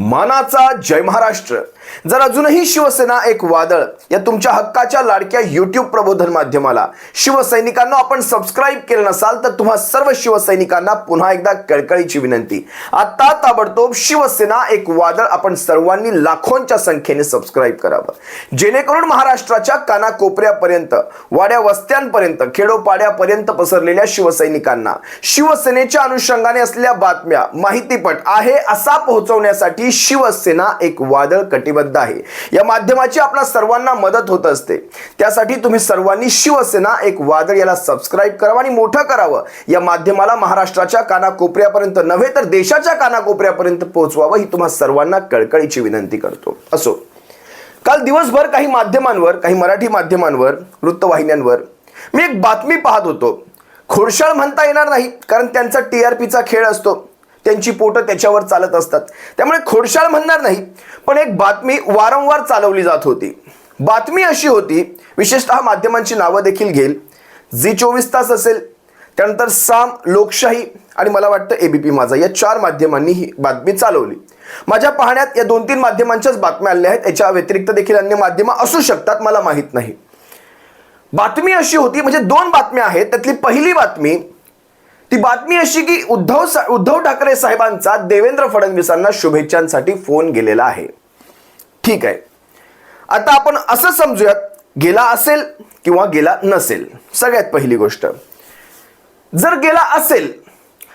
मानाचा जय महाराष्ट्र. जर अजूनही शिवसेना एक वादळ या तुमच्या हक्काच्या लाडक्या युट्यूब प्रबोधन माध्यमाला शिवसैनिकांना आपण सबस्क्राईब केलं नसाल तर तुम्हा सर्व शिवसैनिकांना पुन्हा एकदा कळकळीची विनंती. आता ताबडतोब शिवसेना एक वादळ आपण सर्वांनी लाखोंच्या संख्येने सबस्क्राईब करावं. जेणेकरून महाराष्ट्राच्या कानाकोपऱ्यापर्यंत वाड्या वस्त्यांपर्यंत खेडोपाड्यापर्यंत पसरलेल्या शिवसैनिकांना शिवसेनेच्या अनुषंगाने असलेल्या बातम्या माहितीपट आहे असा पोहोचवण्यासाठी शिवसेना एक वादळ कटिबद्ध आहे. या माध्यमाची आपल्या सर्वांना मदत होत असते. त्यासाठी तुम्ही सर्वांनी शिवसेना एक वादळ याला सबस्क्राईब करावं आणि मोठं करावं. या माध्यमाला महाराष्ट्राच्या कानाकोपऱ्यापर्यंत नव्हे तर देशाच्या कानाकोपऱ्यापर्यंत पोहोचवावं ही तुम्हा सर्वांना कळकळीची विनंती करतो. असो. काल दिवसभर काही माध्यमांवर काही मराठी माध्यमांवर वृत्तवाहिन्यांवर मी एक बातमी पाहत होतो. खोडशाळ म्हणता येणार नाही कारण त्यांचा टी आर पीचा खेळ असतो. त्यांची पोटं त्याच्यावर चालत असतात. त्यामुळे खोडशाळ म्हणणार नाही पण एक बातमी वारंवार चालवली जात होती. बातमी अशी होती विशेषतः माध्यमांची नावं देखील घेईल. जी चोवीस तास असेल त्यानंतर साम लोकशाही आणि मला वाटतं एबीपी माझा या चार माध्यमांनी ही बातमी चालवली. माझ्या पाहण्यात या दोन तीन माध्यमांच्याच बातम्या आल्या आहेत याच्या व्यतिरिक्त देखील अन्य माध्यमं असू शकतात मला माहीत नाही. बातमी अशी होती म्हणजे दोन बातम्या आहेत त्यातली पहिली बातमी ती बातमी अशी की उद्धव सा- उद्धव ठाकरे साहेबांचा देवेंद्र फडणवीसांना शुभेच्छांसाठी फोन गेलेला आहे. ठीक आहे. आता आपण असं समजूयात गेला असेल किंवा गेला नसेल सगळ्यात पहिली गोष्ट. जर गेला असेल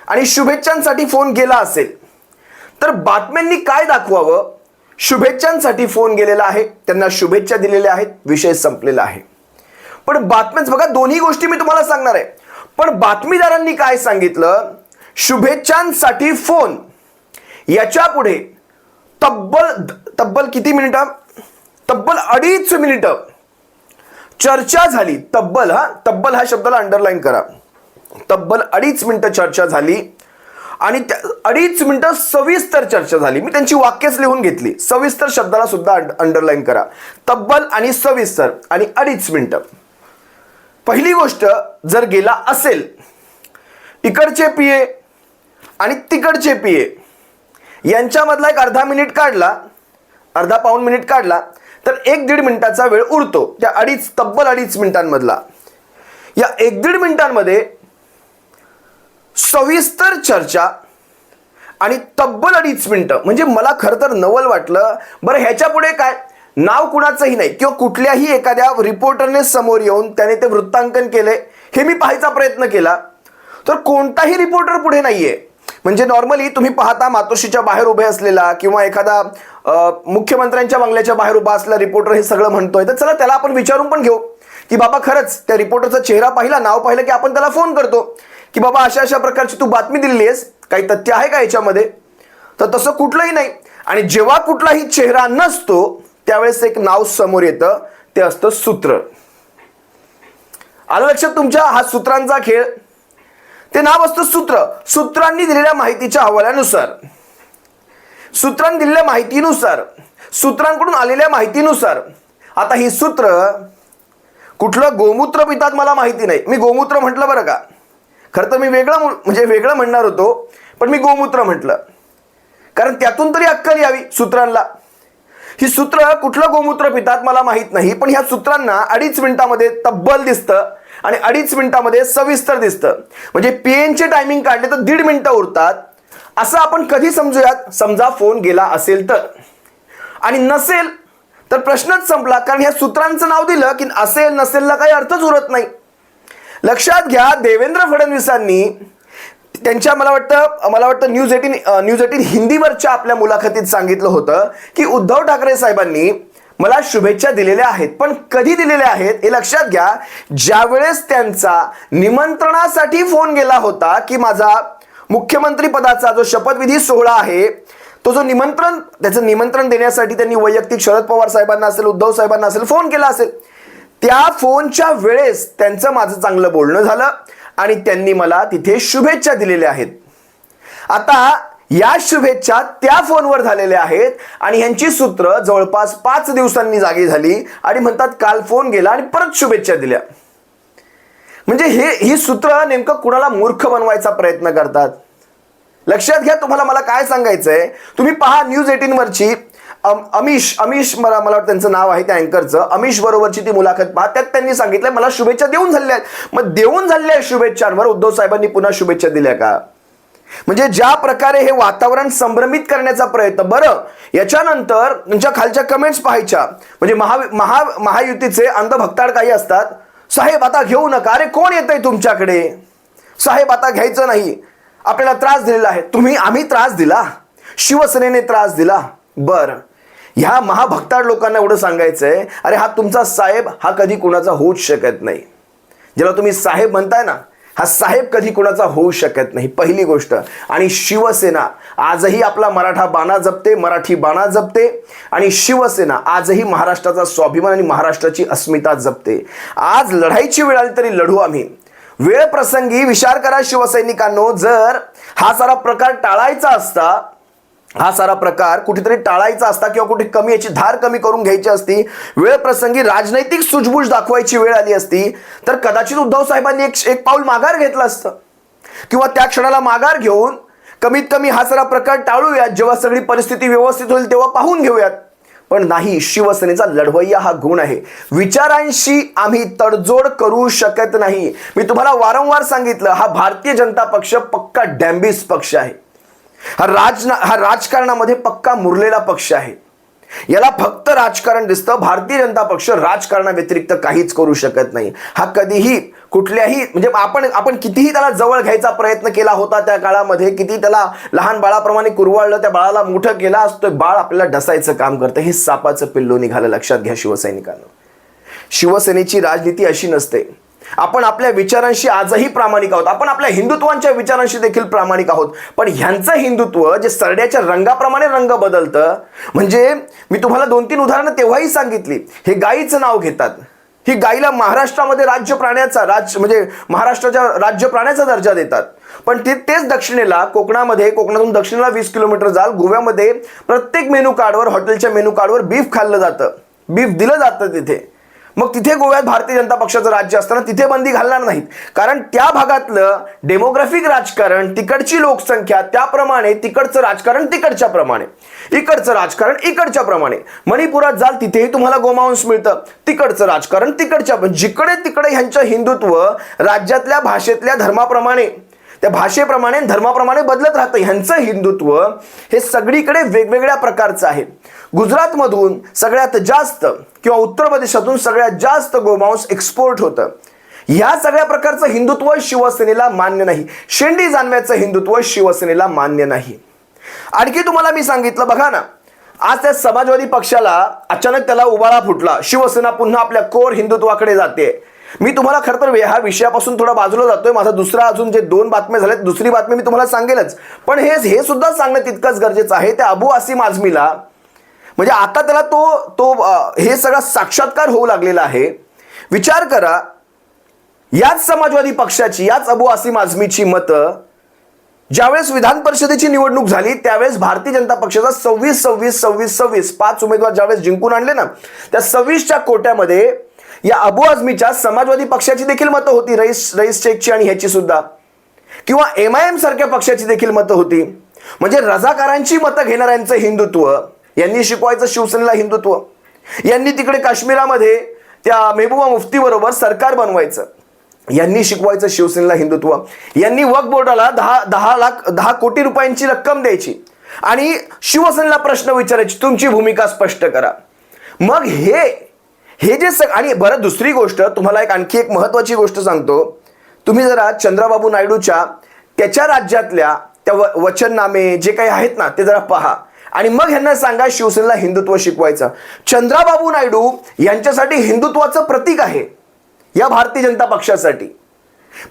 आणि शुभेच्छांसाठी फोन गेला असेल तर बातम्यांनी काय दाखवावं? शुभेच्छांसाठी फोन गेलेला आहे त्यांना शुभेच्छा दिलेल्या आहेत विषय संपलेला आहे. पण बातम्याच बघा दोन्ही गोष्टी मी तुम्हाला सांगणार आहे. पण बातमीदारांनी काय सांगितलं? शुभेच्छांसाठी फोन. याच्यापुढे तब्बल तब्बल किती मिनिटं? तब्बल अडीच मिनिटं. चर्चा झाली. तब्बल हा? तब्बल हा शब्दाला अंडरलाईन करा. तब्बल अडीच मिनिटं चर्चा झाली. आणि त्या अडीच मिनिटं सविस्तर चर्चा झाली. मी त्यांची वाक्यच लिहून घेतली. सविस्तर शब्दाला सुद्धा अंडरलाईन करा. तब्बल आणि सविस्तर आणि अडीच मिनिटं. पहिली गोष्ट जर गेला असेल इकडचे पिये आणि तिकडचे पिये यांच्यामधला एक अर्धा मिनिट काढला अर्धा पाऊण मिनिट काढला तर एक दीड मिनिटाचा वेळ उरतो. त्या अडीच तब्बल अडीच मिनिटांमधला. या एक दीड मिनिटांमध्ये सविस्तर चर्चा आणि तब्बल अडीच मिनटं. म्हणजे मला खरं तर नवल वाटलं. बरं ह्याच्या पुढे काय? नाव कुणाचंही नाही. किंवा कुठल्याही एखाद्या रिपोर्टरने समोर येऊन त्याने ते वृत्तांकन केले हे मी पाहायचा प्रयत्न केला. तर कोणताही रिपोर्टर पुढे नाहीये. म्हणजे नॉर्मली तुम्ही पाहता मातोश्रीच्या बाहेर उभे असलेला किंवा एखादा मुख्यमंत्र्यांच्या बंगल्याच्या बाहेर उभा असलेला रिपोर्टर हे सगळं म्हणतोय. तर चला त्याला आपण विचारून पण घेऊ. की बाबा खरंच त्या रिपोर्टरचा चेहरा पाहिला नाव पाहिलं की आपण त्याला फोन करतो. की बाबा अशा अशा प्रकारची तू बातमी दिलेली आहेस. काही तथ्य आहे का याच्यामध्ये? तर तसं कुठलंही नाही. आणि जेव्हा कुठलाही चेहरा नसतो त्यावेळेस एक नाव समोर येतं ते असतं सूत्र. आलं लक्षात तुमच्या? हा सूत्रांचा खेळ. ते नाव असतं सूत्र. सूत्रांनी दिलेल्या माहितीच्या हवाल्यानुसार. सूत्रांनी दिलेल्या माहितीनुसार. सूत्रांकडून आलेल्या माहितीनुसार. आता ही सूत्र कुठलं? गोमूत्र पितात मला माहिती नाही. मी गोमूत्र म्हटलं बरं का? खरं तर मी वेगळं म्हणजे वेगळं म्हणणार होतो पण मी गोमूत्र म्हटलं. कारण त्यातून तरी अक्कल यावी सूत्रांना ही सूत्र कुठलं गोमूत्र पितात मला माहीत नाही पण ह्या सूत्रांना अडीच मिनिटामध्ये तब्बल दिसतं आणि अडीच मिनिटामध्ये सविस्तर दिसतं. म्हणजे पीएनचे टायमिंग काढले तर दीड मिनिटं उरतात. असं आपण कधी समजूयात? समजा फोन गेला असेल तर. आणि नसेल तर प्रश्नच संपला कारण ह्या सूत्रांचं नाव दिलं की असेल नसेलला काही अर्थच उरत नाही. लक्षात घ्या देवेंद्र फडणवीसांनी त्यांच्या मला वाटतं मला वाटतं न्यूज एटीन न्यूज एटीन हिंदीवरच्या आपल्या मुलाखतीत सांगितलं होतं की उद्धव ठाकरे साहेबांनी मला शुभेच्छा दिलेल्या आहेत. पण कधी दिलेल्या आहेत हे लक्षात घ्या. ज्यावेळेस त्यांचा निमंत्रणासाठी फोन गेला होता की माझा मुख्यमंत्री पदाचा जो शपथविधी सोहळा आहे तो जो निमंत्रण त्याचं निमंत्रण देण्यासाठी त्यांनी वैयक्तिक शरद पवार साहेबांना असेल उद्धव साहेबांना असेल फोन केला असेल. त्या फोनच्या वेळेस त्यांचं माझं चांगलं बोलणं झालं. आणि त्यांनी मला तिथे शुभेच्छा दिलेल्या आहेत. आता या शुभेच्छा त्या फोनवर झालेल्या आहेत आणि ह्यांची सूत्र जवळपास पाच दिवसांनी जागी झाली आणि म्हणतात काल फोन गेला आणि परत शुभेच्छा दिल्या. म्हणजे हे ही सूत्र नेमकं कुणाला मूर्ख बनवायचा प्रयत्न करतात? लक्षात घ्या तुम्हाला मला काय सांगायचंय? तुम्ही पहा न्यूज एटीन वरची अम- अमिश अमिश मला मला वाटतं त्यांचं नाव आहे त्या अँकरचं. अमिश बरोबरची ती मुलाखत पहा त्यात त्यांनी सांगितलं मला शुभेच्छा देऊन झालेल्या आहेत. मग देऊन झालेल्या शुभेच्छांवर उद्धव साहेबांनी पुन्हा शुभेच्छा दिल्या का? म्हणजे ज्या प्रकारे हे वातावरण संभ्रमित करण्याचा प्रयत्न बरं याच्यानंतर तुमच्या खालच्या कमेंट्स पाहायच्या. म्हणजे महा महा महायुतीचे अंधभक्ताड काही असतात. साहेब आता घेऊ नका. अरे कोण येतंय तुमच्याकडे? साहेब आता घ्यायचं नाही. आपल्याला त्रास दिलेला आहे. तुम्ही आम्ही त्रास दिला. शिवसेनेने त्रास दिला. बरं. ह्या महाभक्ताड लोकांना एवढं सांगायचंय अरे हा तुमचा साहेब हा कधी कुणाचा होऊच शकत नाही. ज्याला तुम्ही साहेब म्हणताय ना हा साहेब कधी कुणाचा होऊ शकत नाही पहिली गोष्ट. आणि शिवसेना आजही आपला मराठा बाणा जपते मराठी बाणा जपते आणि शिवसेना आजही महाराष्ट्राचा स्वाभिमान आणि महाराष्ट्राची अस्मिता जपते. आज लढाईची वेळ आली तरी लढू आम्ही. वेळ प्रसंगी विचार करा शिवसैनिकांनो जर हा सारा प्रकार टाळायचा असता हा सारा प्रकार कुठेतरी टाळायचा असता किंवा कुठे कमी याची धार कमी करून घ्यायची असती वेळ प्रसंगी राजनैतिक सुजबूज दाखवायची वेळ आली असती तर कदाचित उद्धव साहेबांनी एक एक पाऊल माघार घेतलं असतं. किंवा त्या क्षणाला माघार घेऊन कमीत कमी हा सारा प्रकार टाळूयात जेव्हा सगळी परिस्थिती व्यवस्थित होईल तेव्हा पाहून घेऊयात. पण नाही शिवसेनेचा लढवय्या हा गुण आहे. विचारांशी आम्ही तडजोड करू शकत नाही. मी तुम्हाला वारंवार सांगितलं हा भारतीय जनता पक्ष पक्का डॅम्बिस पक्ष आहे. हा राज हा राजकारणामध्ये पक्का मुरलेला पक्ष आहे. याला फक्त राजकारण दिसतं भारतीय जनता पक्ष राजकारणाव्यतिरिक्त काहीच करू शकत नाही. हा कधीही कुठल्याही म्हणजे आपण आपण कितीही त्याला जवळ घ्यायचा प्रयत्न केला होता त्या काळामध्ये किती त्याला लहान बाळाप्रमाणे कुरवाळलं त्या बाळाला मोठं केला असतो बाळ आपल्याला डसायचं काम करतं हे सापाचं पिल्लू निघालं. लक्षात घ्या शिवसैनिकांना. शिवसेनेची राजनीती अशी नसते. आपण आपल्या विचारांशी आजही प्रामाणिक आहोत. आपण आपल्या हिंदुत्वांच्या विचारांशी देखील प्रामाणिक आहोत. पण ह्यांचं हिंदुत्व जे सरड्याच्या रंगाप्रमाणे रंग बदलतं म्हणजे मी तुम्हाला दोन तीन उदाहरणं तेव्हाही सांगितली. हे गायीचं नाव घेतात. ही गायीला महाराष्ट्रामध्ये राज्य प्राण्याचा राज म्हणजे महाराष्ट्राच्या राज्य प्राण्याचा दर्जा देतात. पण ते तेच दक्षिणेला कोकणामध्ये कोकणातून दक्षिणेला वीस किलोमीटर जाल गोव्यामध्ये प्रत्येक मेनू कार्डवर हॉटेलच्या मेनू कार्डवर बीफ खाल्लं जातं. बीफ दिलं जातं तिथे. मग तिथे गोव्यात भारतीय जनता पक्षाचं राज्य असताना तिथे बंदी घालणार नाहीत. कारण त्या भागातलं डेमोग्राफिक राजकारण तिकडची लोकसंख्या त्याप्रमाणे तिकडचं राजकारण तिकडच्या प्रमाणे इकडचं राजकारण इकडच्या प्रमाणे मणिपुरात जाल तिथेही तुम्हाला गोमांस मिळतं. तिकडचं राजकारण तिकडच्या जिकडे तिकडे ह्यांचं हिंदुत्व राज्यातल्या भाषेतल्या धर्माप्रमाणे त्या भाषेप्रमाणे धर्माप्रमाणे बदलत राहतं. ह्यांचं हिंदुत्व हे सगळीकडे वेगवेगळ्या प्रकारचं आहे. गुजरातमधून सगळ्यात जास्त किंवा उत्तर प्रदेशातून सगळ्यात जास्त गोमांस एक्सपोर्ट होतं. ह्या सगळ्या प्रकारचं हिंदुत्व शिवसेनेला मान्य नाही. शेंडी जाणव्याचं हिंदुत्व शिवसेनेला मान्य नाही. आणखी तुम्हाला मी सांगितलं बघा ना. आज त्या समाजवादी पक्षाला अचानक त्याला उबाळा फुटला. शिवसेना पुन्हा आपल्या कोर हिंदुत्वाकडे जाते. मी तुम्हाला खरं तर ह्या विषयापासून थोडा बाजूला जातोय. माझा दुसरा अजून जे दोन बातम्या झाल्यात दुसरी बातमी मी तुम्हाला सांगेलच. पण हे हे सुद्धा सांगणं तितकंच गरजेचं आहे. त्या अबू आसिम आझमीला म्हणजे आता त्याला तो तो हे सगळा साक्षात्कार होऊ लागलेला आहे. विचार करा याच समाजवादी पक्षाची याच अबू आसिम आझमीची मतं ज्यावेळेस विधान परिषदेची निवडणूक झाली त्यावेळेस भारतीय जनता पक्षाचा सव्वीस सव्वीस सव्वीस सव्वीस पाच उमेदवार ज्यावेळेस जिंकून आणले ना त्या सव्वीसच्या कोट्यामध्ये या अबू आझमीच्या समाजवादी पक्षाची देखील मतं होती रईस रईस शेखची आणि ह्याची सुद्धा. किंवा एम आय एम सारख्या पक्षाची देखील मतं होती. म्हणजे रजाकारांची मतं घेणाऱ्यांचं हिंदुत्व यांनी शिकवायचं शिवसेनेला हिंदुत्व. यांनी तिकडे काश्मीरामध्ये त्या मेहबूबा मुफ्तीबरोबर सरकार बनवायचं. यांनी शिकवायचं शिवसेनेला हिंदुत्व. यांनी वक्फ बोर्डाला दहा दहा लाख दहा कोटी रुपयांची रक्कम द्यायची. आणि शिवसेनेला प्रश्न विचारायची तुमची भूमिका स्पष्ट करा. मग हे हे जे सग आणि बरं दुसरी गोष्ट तुम्हाला एक आणखी एक महत्त्वाची गोष्ट सांगतो. तुम्ही जरा चंद्राबाबू नायडूच्या त्याच्या राज्यातल्या त्या व वचननामे जे काही आहेत ना ते जरा पहा. आणि मग ह्यांना सांगा शिवसेनेला हिंदुत्व शिकवायचं. चंद्राबाबू नायडू यांच्यासाठी हिंदुत्वाचं प्रतीक आहे या भारतीय जनता पक्षासाठी.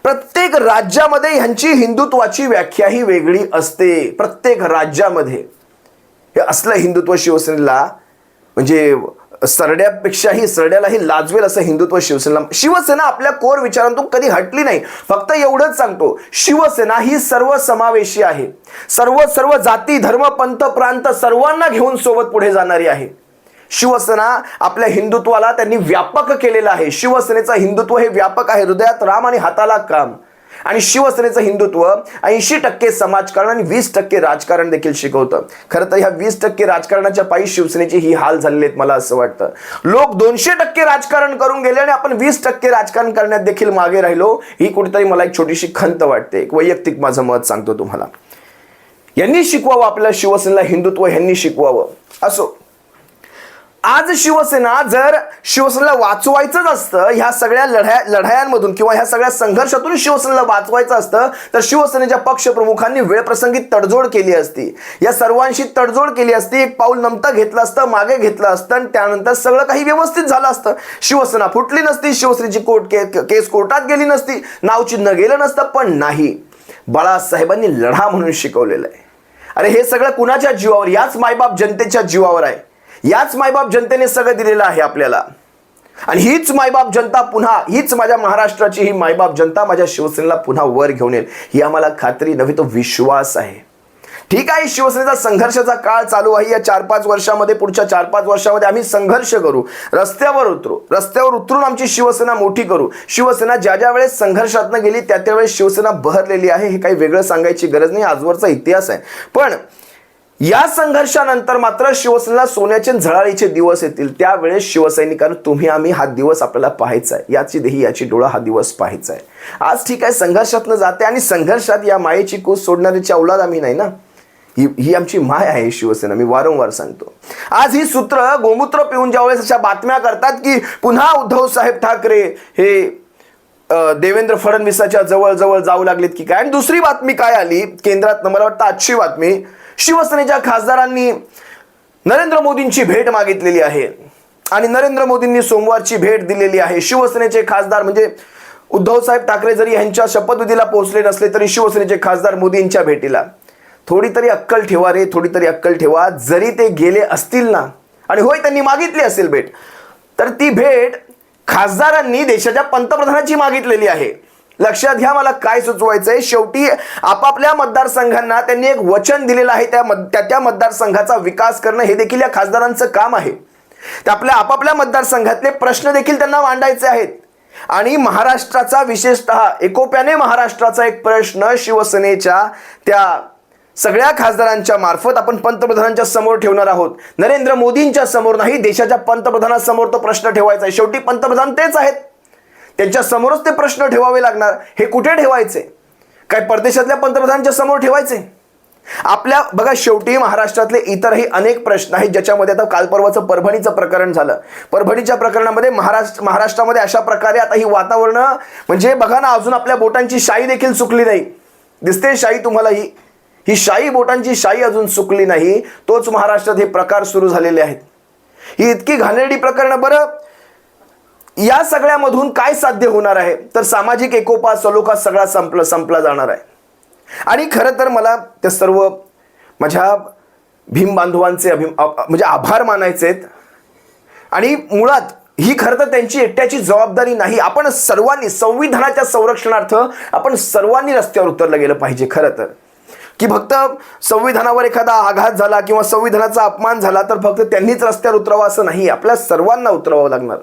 प्रत्येक राज्यामध्ये ह्यांची हिंदुत्वाची व्याख्या ही वेगळी असते. प्रत्येक राज्यामध्ये. हे असलं हिंदुत्व शिवसेनेला म्हणजे सरड्यापेक्षाही सरड्यालाही लाजवेल असं हिंदुत्व शिवसेना शिवसेना आपल्या कोर विचारांतून कधी हटली नाही. फक्त एवढंच सांगतो शिवसेना ही सर्व समावेशी आहे. सर्व सर्व जाती धर्म पंथ प्रांत सर्वांना घेऊन सोबत पुढे जाणारी आहे. शिवसेना आपल्या हिंदुत्वाला त्यांनी व्यापक केलेलं आहे. शिवसेनेचं हिंदुत्व हे व्यापक आहे. हृदयात राम आणि हाताला काम. आणि शिवसेनेचं हिंदुत्व ऐंशी टक्के समाजकारण आणि वीस टक्के राजकारण देखील शिकवतं. खरं तर ह्या वीस टक्के राजकारणाच्या पायी शिवसेनेची ही हाल झालेली आहेत मला असं वाटतं. लोक दोनशे टक्के राजकारण करून गेले आणि आपण वीस टक्के राजकारण करण्यात देखील मागे राहिलो ही कुठेतरी मला एक छोटीशी खंत वाटते. एक वैयक्तिक माझं मत सांगतो तुम्हाला. यांनी शिकवावं आपल्या शिवसेनेला हिंदुत्व यांनी शिकवावं. असो. आज शिवसेना जर शिवसेनेला वाचवायचंच असतं ह्या सगळ्या लढ्या लढायांमधून किंवा ह्या सगळ्या संघर्षातून शिवसेनेला वाचवायचं असतं तर शिवसेनेच्या पक्षप्रमुखांनी वेळप्रसंगी तडजोड केली असती. या सर्वांशी तडजोड केली असती एक पाऊल नमतं घेतलं असतं मागे घेतलं असतं आणि त्यानंतर सगळं काही व्यवस्थित झालं असतं. शिवसेना फुटली नसती शिवसेनेची कोर्ट के- केस कोर्टात गेली नसती नावचिन्ह गेलं नसतं पण नाही. बाळासाहेबांनी लढा म्हणून शिकवलेलं आहे. अरे हे सगळं कुणाच्या जीवावर? याच मायबाप जनतेच्या जीवावर आहे. याच मायबाप जनतेने सगळं दिलेलं आहे आपल्याला. आणि हीच मायबाप जनता पुन्हा हीच माझ्या महाराष्ट्राची ही मायबाप जनता माझ्या शिवसेनेला पुन्हा वर घेऊन येईल. ही आम्हाला खात्री नव्हे तो विश्वास आहे. ठीक आहे शिवसेनेचा संघर्षाचा काळ चालू आहे. या चार पाच वर्षामध्ये पुढच्या चार पाच वर्षामध्ये आम्ही संघर्ष करू. रस्त्यावर उतरू. रस्त्यावर उतरून आमची शिवसेना मोठी करू. शिवसेना ज्या ज्या वेळेस संघर्षातनं गेली त्या त्यावेळेस शिवसेना बहरलेली आहे हे काही वेगळं सांगायची गरज नाही. आजवरचा इतिहास आहे. पण या संघर्षानंतर मात्र शिवसेनेला सोन्याचे झळाळीचे दिवस येतील. त्यावेळेस शिवसैनिकांना तुम्ही आम्ही हा दिवस आपल्याला पाहायचा आहे याची देही याची डोळा हा दिवस पाहायचा आहे आज ठीक आहे संघर्षातनं जाते आणि संघर्षात या मायेची कूस सोडणाऱ्याची अवलाद आम्ही नाही ना? ही ही आमची माय आहे शिवसेना मी वारंवार सांगतो. आज ही सूत्र गोमूत्र पिऊन ज्यावेळेस अशा बातम्या करतात की पुन्हा उद्धव साहेब ठाकरे हे देवेंद्र फडणवीसाच्या जवळ जवळ जाऊ लागलेत की काय? आणि दुसरी बातमी काय आली? केंद्रात मला वाटतं आजची बातमी शिवसेनेच्या खासदारांनी नरेंद्र मोदींची भेट मागितलेली आहे. आणि नरेंद्र मोदींनी सोमवारची भेट दिलेली आहे. शिवसेनेचे खासदार म्हणजे उद्धवसाहेब ठाकरे जरी यांच्या शपथविधीला पोहोचले नसले तरी शिवसेनेचे खासदार मोदींच्या भेटीला. थोडी तरी अक्कल ठेवा रे थोडी तरी अक्कल ठेवा. जरी ते गेले असतील ना आणि होय त्यांनी मागितली असेल भेट तर ती भेट खासदारांनी देशाच्या पंतप्रधानाची मागितलेली आहे. लक्षात घ्या मला काय सुचवायचंय. शेवटी आपापल्या मतदारसंघांना त्यांनी एक वचन दिलेलं आहे. त्या मत- त्या त्या मतदारसंघाचा विकास करणं हे देखील या खासदारांचं काम आहे. ते आपल्या आपापल्या मतदारसंघातले प्रश्न देखील त्यांना मांडायचे आहेत. आणि महाराष्ट्राचा विशेषतः एकोप्याने महाराष्ट्राचा एक प्रश्न शिवसेनेच्या त्या सगळ्या खासदारांच्या मार्फत आपण पंतप्रधानांच्या समोर ठेवणार आहोत. नरेंद्र मोदींच्या समोर नाही देशाच्या पंतप्रधानासमोर तो प्रश्न ठेवायचा आहे. शेवटी पंतप्रधान तेच आहेत. त्यांच्या समोरच ते प्रश्न ठेवावे लागणार. हे कुठे ठेवायचे? काय परदेशातल्या पंतप्रधानांच्या समोर ठेवायचे? आपल्या बघा शेवटी महाराष्ट्रातले इतरही अनेक प्रश्न आहेत ज्याच्यामध्ये आता काल परवाचं परभणीचं प्रकरण झालं. परभणीच्या प्रकरणामध्ये महाराष्ट्र महाराष्ट्रामध्ये अशा प्रकारे आता ही वातावरण म्हणजे बघा ना अजून आपल्या बोटांची शाई देखील चुकली नाही. दिसते शाई तुम्हाला ही. ही शाई बोटांची शाई अजून चुकली नाही. तोच महाराष्ट्रात हे प्रकार सुरू झालेले आहेत. ही इतकी घाणेरडी प्रकरणं बरं या सगळ्यामधून काय साध्य होणार आहे? तर सामाजिक एकोपा सलोखा सगळा संपला संपला जाणार आहे. आणि खरं तर मला त्या सर्व माझ्या भीम बांधवांचे अभि म्हणजे आभार मानायचे आहेत. आणि मुळात ही खरं तर त्यांची एकट्याची जबाबदारी नाही. आपण सर्वांनी संविधानाच्या संरक्षणार्थ आपण सर्वांनी रस्त्यावर उतरलं गेलं पाहिजे खरं तर. की फक्त संविधानावर एखादा आघात झाला किंवा संविधानाचा अपमान झाला तर फक्त त्यांनीच रस्त्यावर उतरावं असं नाही. आपल्या सर्वांना उतरावं लागणार.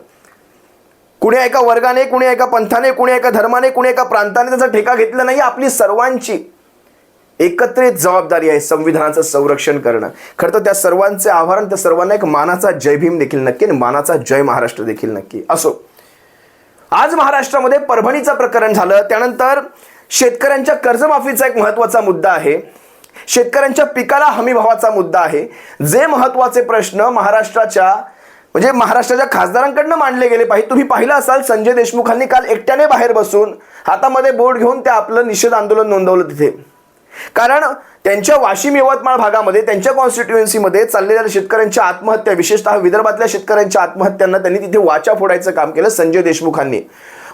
कुणी एका वर्गाने कुणी एका पंथाने कुणी एका धर्माने कुणी एका प्रांताने त्याचा ठेका घेतला नाही आपली सर्वांची एकत्रित जबाबदारी आहे संविधानाचं संरक्षण करणं. खरं तर त्या सर्वांचे आभार आणि त्या सर्वांना एक मानाचा जय भीम देखील नक्की आणि मानाचा जय महाराष्ट्र देखील नक्की. असो आज महाराष्ट्रामध्ये परभणीचं प्रकरण झालं. त्यानंतर शेतकऱ्यांच्या कर्जमाफीचा एक महत्त्वाचा मुद्दा आहे. शेतकऱ्यांच्या पिकाला हमीभावाचा मुद्दा आहे. जे महत्त्वाचे प्रश्न महाराष्ट्राच्या म्हणजे महाराष्ट्राच्या खासदारांकडनं मांडले गेले पाहिजे. तुम्ही पाहिलं असाल संजय देशमुखांनी काल एकट्याने बाहेर बसून हातामध्ये बोर्ड घेऊन ते आपलं निषेध आंदोलन नोंदवलं तिथे. कारण त्यांच्या वाशिम यवतमाळ भागामध्ये त्यांच्या कॉन्स्टिट्युएन्सीमध्ये चाललेल्या शेतकऱ्यांच्या आत्महत्या विशेषतः विदर्भातल्या शेतकऱ्यांच्या आत्महत्यांना त्यांनी तिथे वाचा फोडायचं काम केलं संजय देशमुखांनी.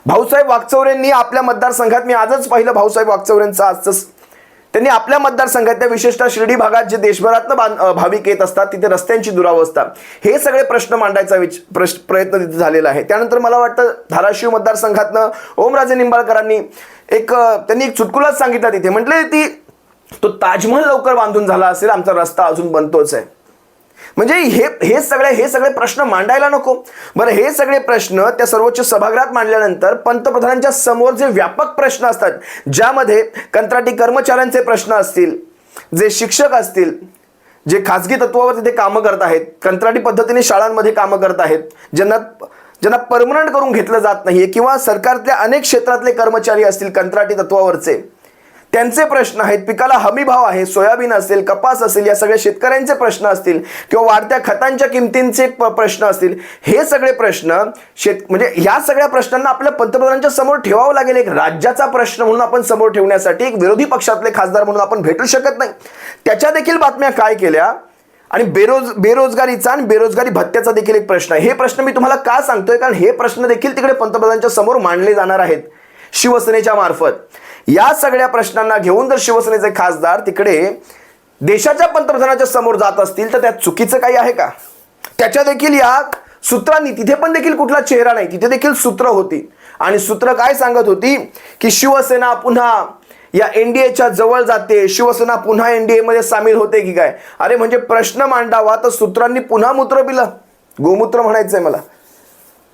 भाऊसाहेब वागचौरेंनी आपल्या मतदारसंघात मी आजच पाहिलं भाऊसाहेब वागचौरेंचं आजचं त्यांनी आपल्या मतदारसंघातल्या विशेषतः शिर्डी भागात जे देशभरातनं भाविक येत असतात तिथे रस्त्यांची दुरावस्था. हे सगळे प्रश्न मांडायचा विच प्रयत्न तिथे झालेला आहे. त्यानंतर मला वाटतं धाराशिव मतदारसंघातनं ओमराजे निंबाळकरांनी एक त्यांनी एक चुटकुलाच सांगितला तिथे. म्हटले ती तो ताजमहल लवकर बांधून झाला असेल आमचा रस्ता अजून बनतोच आहे. म्हणजे हे हे सगळे हे सगळे प्रश्न मांडायला नको. बरं हे सगळे प्रश्न त्या सर्वोच्च सभागृहात मांडल्यानंतर पंतप्रधानांच्या समोर जे व्यापक प्रश्न असतात ज्यामध्ये कंत्राटी कर्मचाऱ्यांचे प्रश्न असतील जे शिक्षक असतील जे खाजगी तत्वावर तिथे कामं करत आहेत कंत्राटी पद्धतीने शाळांमध्ये कामं करत आहेत ज्यांना ज्यांना परमनंट करून घेतलं जात नाहीये किंवा सरकारतल्या अनेक क्षेत्रातले कर्मचारी असतील कंत्राटी तत्वावरचे त्यांचे प्रश्न आहेत. पिकाला हमी भाव आहे सोयाबीन असेल कपास असेल या सगळ्या शेतकऱ्यांचे प्रश्न असतील किंवा वाढत्या खतांच्या किमतींचे प्रश्न असतील हे सगळे प्रश्न शेत म्हणजे ह्या सगळ्या प्रश्नांना आपल्या पंतप्रधानांच्या समोर ठेवावं लागेल. एक राज्याचा प्रश्न म्हणून आपण समोर ठेवण्यासाठी एक विरोधी पक्षातले खासदार म्हणून आपण भेटू शकत नाही. त्याच्या देखील बातम्या काय केल्या? आणि बेरोज बेरोजगारीचा आणि बेरोजगारी भत्त्याचा देखील एक प्रश्न आहे. हे प्रश्न मी तुम्हाला का सांगतोय? कारण हे प्रश्न देखील तिकडे पंतप्रधानांच्या समोर मांडले जाणार आहेत शिवसेनेच्या मार्फत. या सगळ्या प्रश्नांना घेऊन जर शिवसेनेचे खासदार तिकडे देशाच्या पंतप्रधानाच्या समोर जात असतील तर त्यात चुकीचं काही आहे का? त्याच्या देखील या सूत्रांनी तिथे पण देखील कुठला चेहरा नाही तिथे देखील सूत्र होती. आणि सूत्र काय सांगत होती? की शिवसेना पुन्हा या एनडीएच्या जवळ जाते. शिवसेना पुन्हा एनडीए मध्ये सामील होते की काय? अरे म्हणजे प्रश्न मांडावा तर सूत्रांनी पुन्हा मूत्र पिलं. गोमूत्र म्हणायचंय मला.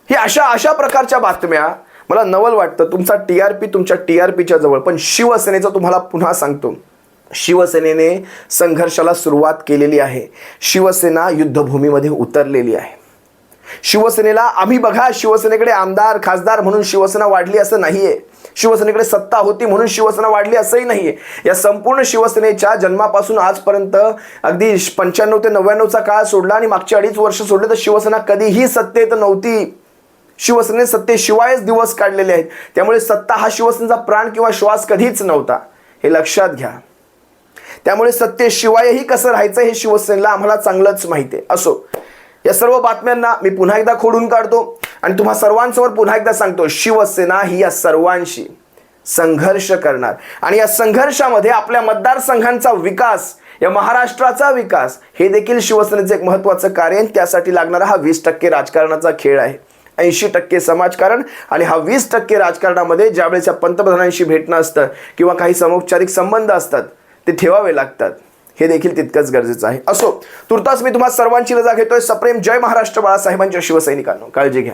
हे अशा अशा प्रकारच्या बातम्या मला नवल वाटतं तुमचा टी आर पी तुमच्या टी आर पीच्या जवळ. पण शिवसेनेचं तुम्हाला पुन्हा सांगतो. शिवसेनेने संघर्षाला सुरुवात केलेली आहे. शिवसेना युद्धभूमीमध्ये उतरलेली आहे. शिवसेनेला आम्ही बघा शिवसेनेकडे आमदार खासदार म्हणून शिवसेना वाढली असं नाहीये. शिवसेनेकडे सत्ता होती म्हणून शिवसेना वाढली असंही नाहीये. या संपूर्ण शिवसेनेच्या जन्मापासून आजपर्यंत अगदी पंच्याण्णव ते नव्याण्णवचा काळ सोडला आणि मागची अडीच वर्ष सोडले तर शिवसेना कधीही सत्तेत नव्हती. शिवसेने सत्तेशिवायच दिवस काढलेले आहेत. त्यामुळे सत्ता हा शिवसेनेचा प्राण किंवा श्वास कधीच नव्हता. हे लक्षात घ्या. त्यामुळे सत्तेशिवायही कसं राहायचं हे शिवसेनेला आम्हाला चांगलंच माहिती आहे. असो या सर्व बातम्यांना मी पुन्हा एकदा खोडून काढतो आणि तुम्हा सर्वांसमोर पुन्हा एकदा सांगतो शिवसेना ही या सर्वांशी संघर्ष करणार. आणि या संघर्षामध्ये आपल्या मतदारसंघांचा विकास या महाराष्ट्राचा विकास हे देखील शिवसेनेचं एक महत्त्वाचं कार्य आहे. त्यासाठी लागणारा हा वीस टक्के राजकारणाचा खेळ आहे. ऐंशी टक्के समाजकारण आणि हा वीस टक्के राजकारणामध्ये ज्यावेळेस या पंतप्रधानांशी भेटणं असतं किंवा काही समौपचारिक संबंध असतात ते ठेवावे लागतात. हे देखील तितकंच गरजेचं आहे. असो तुर्तास मी तुम्हाला सर्वांची रजा घेतोय. सप्रेम जय महाराष्ट्र बाळासाहेबांच्या शिवसैनिकांनो. काळजी घ्या.